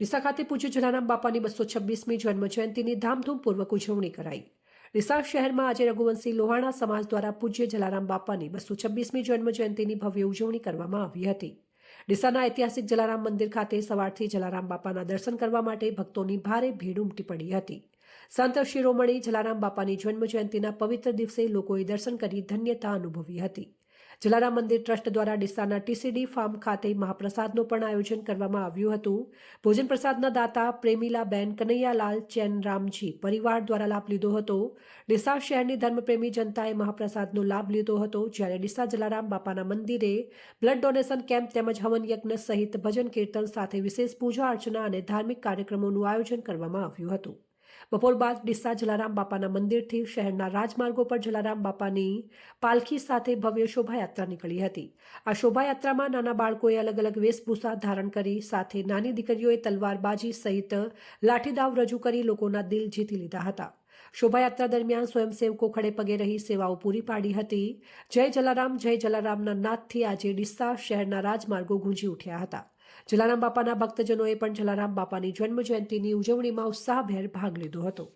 ડીસા ખાતે પૂજ્ય જલારામ બાપાની બસો છવ્વીસમી જન્મ જયંતિની ધામધૂમપૂર્વક ઉજવણી કરાઈ. ડીસા શહેરમાં આજે રઘુવંશી લોહાણા સમાજ દ્વારા પૂજ્ય જલારામ બાપાની બસો છવ્વીસમી જન્મ જયંતિની ભવ્ય ઉજવણી કરવામાં આવી હતી. ડીસાના ઐતિહાસિક જલારામ મંદિર ખાતે સવારથી જલારામ બાપાના દર્શન કરવા માટે ભક્તોની ભારે ભીડ ઉમટી પડી હતી. સંત શિરોમણી જલારામ બાપાની જન્મ જયંતિના પવિત્ર દિવસે લોકોએ દર્શન કરી ધન્યતા અનુભવી હતી. જલારામ મંદિર ટ્રસ્ટ દ્વારા ડીસાના ટીસીડી ફાર્મ ખાતે મહાપ્રસાદનું પણ આયોજન કરવામાં આવ્યું હતું. ભોજન પ્રસાદના દાતા પ્રેમીલાબેન કનૈયાલાલ ચેનરામજી પરિવાર દ્વારા લાભ લીધો હતો. ડીસા શહેરની ધર્મપ્રેમી જનતાએ મહાપ્રસાદનો લાભ લીધો હતો, જ્યારે ડીસા જલારામ બાપાના મંદિરે બ્લડ ડોનેશન કેમ્પ તેમજ હવન યજ્ઞ સહિત ભજન કીર્તન સાથે વિશેષ પૂજા અર્ચના અને ધાર્મિક કાર્યક્રમોનું આયોજન કરવામાં આવ્યું હતું. બપોર બાદ ડીસા જલારામ બાપાના મંદિરથી શહેરના રાજમાર્ગો પર જલારામ બાપાની પાલખી સાથે ભવ્ય શોભાયાત્રા નીકળી હતી. આ શોભાયાત્રામાં નાના બાળકોએ અલગ અલગ વેશભૂષા ધારણ કરી, સાથે નાની દીકરીઓએ તલવારબાજી સહિત લાઠીદાવ રજૂ કરી લોકોના દિલ જીતી લીધા હતા. શોભાયાત્રા દરમિયાન સ્વયંસેવકો ખડે પગે રહી સેવાઓ પૂરી પાડી હતી. જય જલારામ, જય જલારામના નાદથી આજે ડીસા શહેરના રાજમાર્ગો ગુંજી ઉઠ્યા હતા. જલારામ બાપાના ભક્તજનોએ પણ જલારામ બાપાની જન્મ જયંતિની ઉજવણીમાં ઉત્સાહભેર ભાગ લીધો હતો.